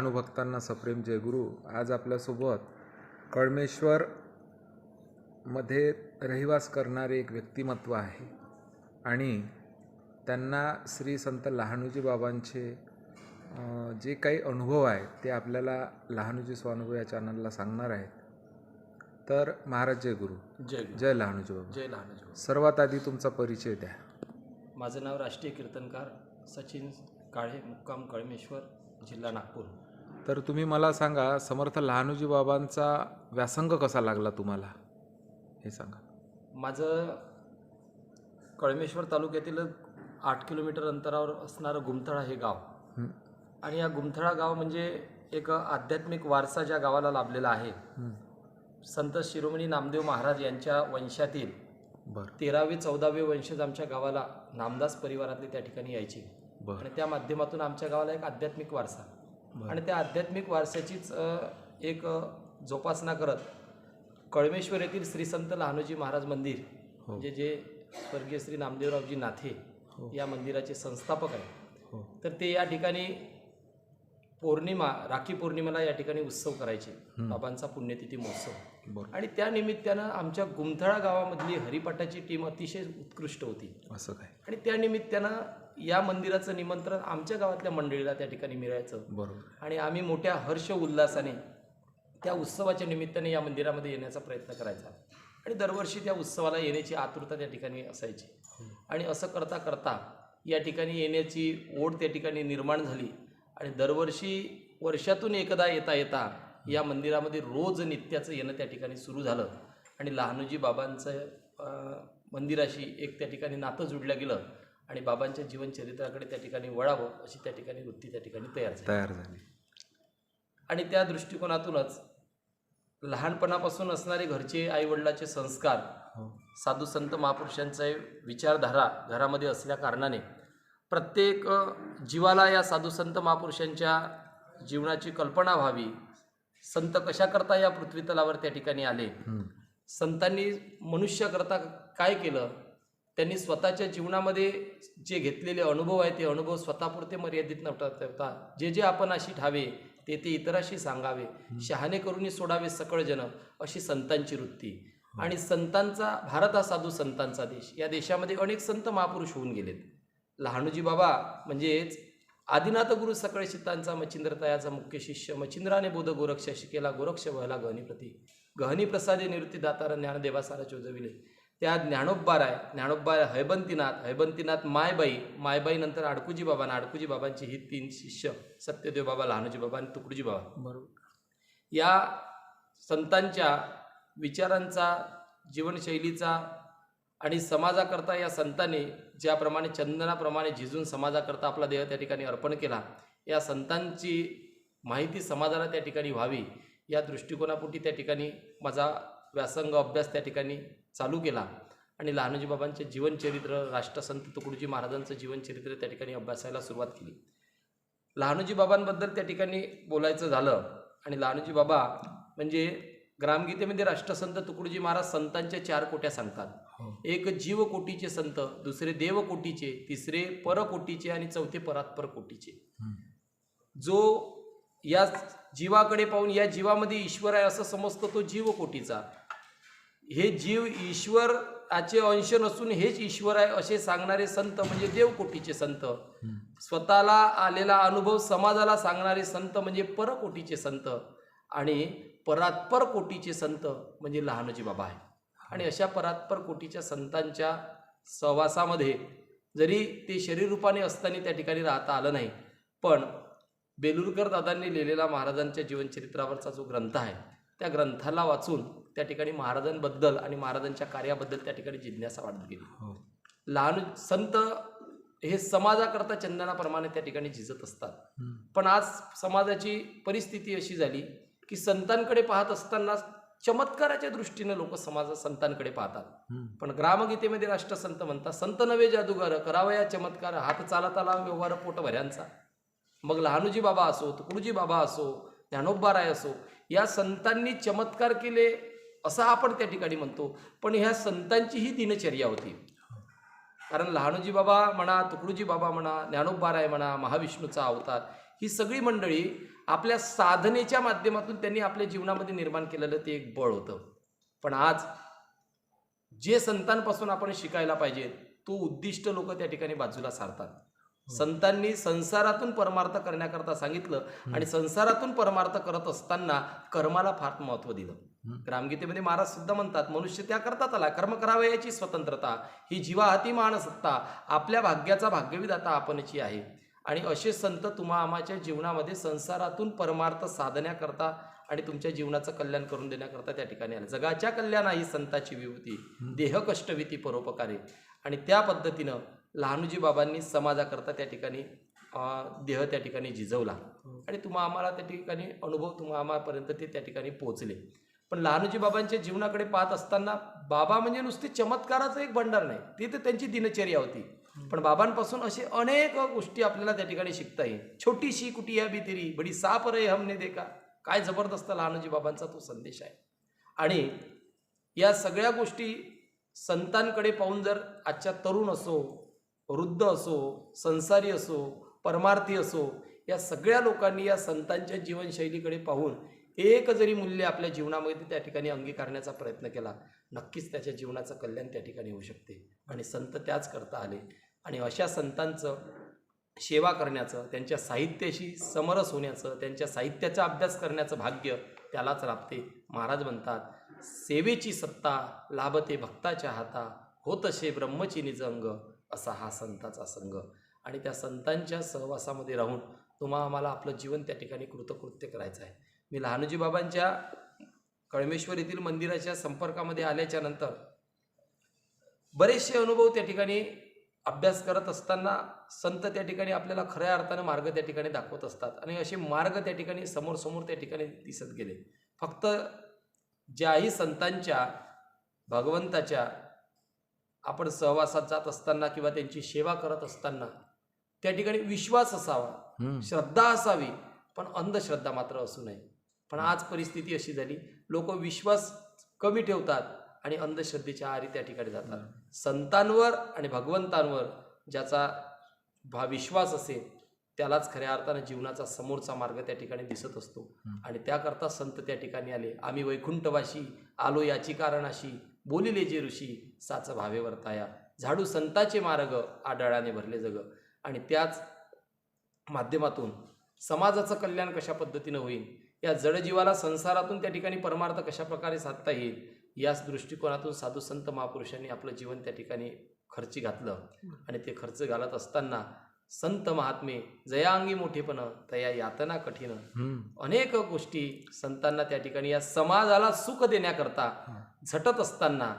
सर्व लहानू भक्तांना सप्रेम जय गुरु. आज आपल्यासोबत कळमेश्वर मध्ये रहिवास करणारे एक व्यक्तिमत्व आहे. आणि त्यांना श्री संत लहानूजी बाबांचे जे काही अनुभव आहेत ते आपल्याला लहानूजी स्वानुभव या चॅनलला सांगणार आहेत. तर महाराज जय गुरु. जय जय लहानूजी बाबा. जय लहानजी सर्वात आधी तुमचा परिचय द्या. माझं नाव राष्ट्रीय कीर्तनकार सचिन काळे मुक्काम कळमेश्वर जिल्हा नागपूर. तर तुम्ही मला सांगा समर्थ लहानूजी बाबांचा व्यासंग कसा लागला तुम्हाला? हे सांगा. माझं कळमेश्वर तालुक्यातील आठ किलोमीटर अंतरावर असणारं गुमथळा हे गाव. आणि या गुमथळा गाव म्हणजे एक आध्यात्मिक वारसा ज्या गावाला लाभलेला आहे. संत शिरोमणी नामदेव महाराज यांच्या वंशातील बरं. तेरावे चौदावे वंशज आमच्या गावाला नामदास परिवारातले त्या ठिकाणी यायचे. बरं. आणि त्या माध्यमातून आमच्या गावाला एक आध्यात्मिक वारसा. आणि त्या आध्यात्मिक वारशाचीच एक जोपासना करत कळमेश्वर येथील श्री संत लहानोजी महाराज मंदिर हो. म्हणजे जे स्वर्गीय श्री नामदेवरावजी नाथे हो. या मंदिराचे संस्थापक आहेत. हो. तर ते या ठिकाणी पौर्णिमा राखी पौर्णिमेला या ठिकाणी उत्सव करायचे. बाबांचा पुण्यतिथी महोत्सव. आणि त्या निमित्तानं आमच्या गुमथळा गावामधली हरिपाठाची टीम अतिशय उत्कृष्ट होती. असं काय? आणि त्या निमित्तानं या मंदिराचं निमंत्रण आमच्या गावातल्या मंडळीला त्या ठिकाणी मिळायचं. बरोबर. आणि आम्ही मोठ्या हर्ष उल्हासाने त्या उत्सवाच्या निमित्ताने या मंदिरामध्ये येण्याचा प्रयत्न करायचा. आणि दरवर्षी त्या उत्सवाला येण्याची आतुरता त्या ठिकाणी असायची. आणि असं करता करता या ठिकाणी येण्याची ओढ त्या ठिकाणी निर्माण झाली. आणि दरवर्षी वर्षातून एकदा येता येता या मंदिरामध्ये रोज नित्याचं येणं त्या ठिकाणी सुरू झालं. आणि लहानूजी बाबांचं मंदिराशी एक त्या ठिकाणी नातं जुडलं गेलं. आणि बाबांच्या जीवनचरित्राकडे त्या ठिकाणी वळावं अशी त्या ठिकाणी वृत्ती त्या ठिकाणी तयार झाली. तयार झाली. आणि त्या दृष्टिकोनातूनच लहानपणापासून असणारे घरचे आईवडिलाचे संस्कार हो. साधू संत महापुरुषांचा विचारधारा घरामध्ये असल्या कारणाने प्रत्येक जीवाला या साधू संत महापुरुषांच्या जीवनाची कल्पना व्हावी. संत कशा करता या पृथ्वी तलावर त्या ठिकाणी आले? संतांनी मनुष्याकरता काय केलं? त्यांनी स्वतःच्या जीवनामध्ये जे घेतलेले अनुभव आहेत ते अनुभव स्वतःपुरते मर्यादित न ठेवता जे जे आपण अशी ठावे ते ते इतराशी सांगावे. शहाणे करूनही सोडावे सकळ जन अशी संतांची वृत्ती. आणि संतांचा भारत हा साधू संतांचा देश. या देशामध्ये अनेक संत महापुरुष होऊन गेलेत. लहानूजी बाबा म्हणजेच आदिनाथ गुरु सकळ शितांचा मच्छिंद्र तयाचा मुख्य शिष्य मच्छिंद्राने बोध गोरक्ष शिकेला गोरक्ष वहला गहनी प्रती. गहनी प्रसादे निवृत्ती दातार ज्ञानदेवा सारा चोजविले त्या ज्ञानोब्बार आहे. ज्ञानोब्बार हैबंतीनाथ. हैबंतीनाथ मायबाई. मायबाई नंतर आडकुजी बाबा आणि आडकुजी बाबांची ही तीन शिष्य सत्यदेव बाबा लहानोजी बाबा आणि तुकडोजी बाबा. बरोबर. या संतांच्या विचारांचा जीवनशैलीचा आणि समाजाकरता या संतांनी ज्याप्रमाणे चंदनाप्रमाणे झिजून समाजाकरता आपला देह त्या ठिकाणी अर्पण केला या संतांची माहिती समाजाला त्या ठिकाणी व्हावी या दृष्टिकोनापोटी त्या ठिकाणी माझा व्यासंग अभ्यास त्या ठिकाणी चालू केला. आणि लहानोजी बाबांचे जीवनचरित्र राष्ट्रसंत तुकडोजी महाराजांचं जीवनचरित्र त्या ठिकाणी अभ्यासायला सुरुवात केली. लहानोजी बाबांबद्दल त्या ठिकाणी बोलायचं झालं आणि लहानोजी बाबा म्हणजे ग्रामगीतेमध्ये राष्ट्रसंत तुकडोजी महाराज संतांच्या चार कोट्या सांगतात. हो. एक जीव कोटीचे संत दुसरे देव कोटीचे तिसरे परकोटीचे आणि चौथे परात्पर कोटीचे. जो या जीवाकडे पाहून या जीवामध्ये ईश्वर आहे असं समजतो तो जीव कोटीचा हे जीव ईश्वराचे अंश नसून हेच ईश्वर आहे असे सांगणारे संत म्हणजे देवकोटीचे संत. स्वतःला आलेला अनुभव समाजाला सांगणारे संत म्हणजे परकोटीचे संत. आणि परात्पर कोटीचे संत म्हणजे लहानोजी बाबा आहे आणि अशा परात्पर कोटीच्या संतांच्या सहवासामध्ये जरी ते शरीर रूपाने असताना त्या ठिकाणी राहता आलं नाही पण बेलुरकर दादांनी लिहिलेला महाराजांच्या जीवनचरित्रावरचा जो ग्रंथ आहे त्या ग्रंथाला वाचून त्या ठिकाणी महाराजांबद्दल आणि महाराजांच्या कार्याबद्दल त्या ठिकाणी जिज्ञासा वाढत गेली. हो. लहान संत हे समाजाकरता चंदनाप्रमाणे त्या ठिकाणी झिजत असतात. पण आज समाजाची परिस्थिती अशी झाली की संतांकडे पाहत असताना चमत्काराच्या दृष्टीने लोक समाज संतांकडे पाहतात. पण ग्रामगीतेमध्ये राष्ट्रसंत म्हणतात संत नवे जादूगार करावया चमत्कार हात चालत आला व्यवहार पोट भऱ्यांचा मग लहानूजी बाबा असो तुकडूजी बाबा असो ज्ञानोबाराय असो या संतांनी चमत्कार केले असं आपण त्या ठिकाणी म्हणतो. पण ह्या संतांची ही दिनचर्या होती. कारण लहानोजी बाबा म्हणा तुकडूजी बाबा म्हणा ज्ञानोबाराय म्हणा महाविष्णूचा अवतार ही सगळी मंडळी आपल्या साधनेच्या माध्यमातून त्यांनी आपल्या जीवनामध्ये निर्माण केलेलं ते एक बळ होतं. पण आज जे संतांपासून आपण शिकायला पाहिजे तो उद्दिष्ट लोक त्या ठिकाणी बाजूला सारतात. संतांनी संसारातून परमार्थ करण्याकरता सांगितलं आणि संसारातून परमार्थ करत असताना कर्माला फार महत्त्व दिलं. ग्रामगीतेमध्ये महाराज सुद्धा म्हणतात मनुष्य त्या करतात आला. कर्म करावे याची स्वतंत्रता ही जीवाहाती मान सत्ता आपल्या भाग्याचा भाग्यविदाता आपणची आहे. आणि असे संत तुम्हा आमाच्या जीवनामध्ये संसारातून परमार्थ साधण्याकरता आणि तुमच्या जीवनाचं कल्याण करून देण्याकरता त्या ठिकाणी आले. जगाच्या कल्याणा ही संताची विभूती देह कष्टविती परोपकारी. आणि त्या पद्धतीनं लहानुजी बाबांनी समाजाकरता त्या ठिकाणी देह त्या ठिकाणी झिजवला. आणि तुम्हा आम्हाला त्या ठिकाणी अनुभव तुम्हा आम्हापर्यंत ते त्या ठिकाणी पोहोचले. पण लहानुजी बाबांच्या जीवनाकडे पाहत असताना बाबा म्हणजे नुसते चमत्काराचं एक भंडार नाही ती तर त्यांची दिनचर्या होती. पण बाबांपासून असे अनेक गोष्टी आपल्याला त्या ठिकाणी शिकता येईल. छोटीशी कुटिया भी तेरी बडी साप रे हमने देखा. काय जबरदस्त लहानुजी बाबांचा तो संदेश आहे. आणि या सगळ्या गोष्टी संतांकडे पाहून जर आजच्या तरुण असो वृद्ध असो संसारी असो परमार्थी असो या सगळ्या लोकांनी या संतांच्या जीवनशैलीकडे पाहून एक जरी मूल्य आपल्या जीवनामध्ये त्या ठिकाणी अंगीकारण्याचा प्रयत्न केला नक्कीच त्याच्या जीवनाचं कल्याण त्या ठिकाणी होऊ शकते. आणि संत त्याच करता आले. आणि अशा संतांचं सेवा करण्याचं त्यांच्या साहित्याशी समरस होण्याचं त्यांच्या साहित्याचा अभ्यास करण्याचं भाग्य त्यालाच लाभते महाराज म्हणतात सेवेची सत्ता लाभते भक्ताच्या हाता होत असे ब्रह्मचिनीचं अंग असा हा संताचा संघ. आणि त्या संतांच्या सहवासामध्ये राहून तुम्हा आम्हाला आपलं जीवन त्या ठिकाणी कृतकृत्य करायचं आहे. मी लहानूजी बाबांच्या कळमेश्वर येथील मंदिराच्या संपर्कामध्ये आल्याच्यानंतर बरेचसे अनुभव त्या ठिकाणी अभ्यास करत असताना संत त्या ठिकाणी आपल्याला खऱ्या अर्थानं मार्ग त्या ठिकाणी दाखवत असतात. आणि असे मार्ग त्या ठिकाणी समोर समोर त्या ठिकाणी दिसत गेले. फक्त ज्याही संतांच्या भगवंताच्या आपण सहवासात जात असताना किंवा त्यांची सेवा करत असताना त्या ठिकाणी विश्वास असावा श्रद्धा असावी पण अंधश्रद्धा मात्र असू नये. पण आज परिस्थिती अशी झाली लोक विश्वास कमी ठेवतात आणि अंधश्रद्धेच्या आहारी त्या ठिकाणी जातात. संतांवर आणि भगवंतांवर ज्याचा भा विश्वास असेल त्यालाच खऱ्या अर्थानं जीवनाचा समोरचा मार्ग त्या ठिकाणी दिसत असतो. आणि त्याकरता संत त्या ठिकाणी आले. आम्ही वैकुंठवाशी आलो याची कारणाशी बोलिले जे ऋषी साच भावे वर्ताया झाडू संताचे मार्ग आढळाने भरले जग. आणि त्याच माध्यमातून समाजाचं कल्याण कशा पद्धतीनं होईल? या जडजीवाला संसारातून त्या ठिकाणी परमार्थ कशा प्रकारे साधता येईल? याच दृष्टिकोनातून साधू संत महापुरुषांनी आपलं जीवन त्या ठिकाणी खर्ची घातलं. आणि ते खर्च घालत असताना संत महात्मे जयाअंगी मोठेपण तया यातना कठीण अनेक गोष्टी संतांना त्या ठिकाणी या समाजाला सुख देण्याकरता झटत असताना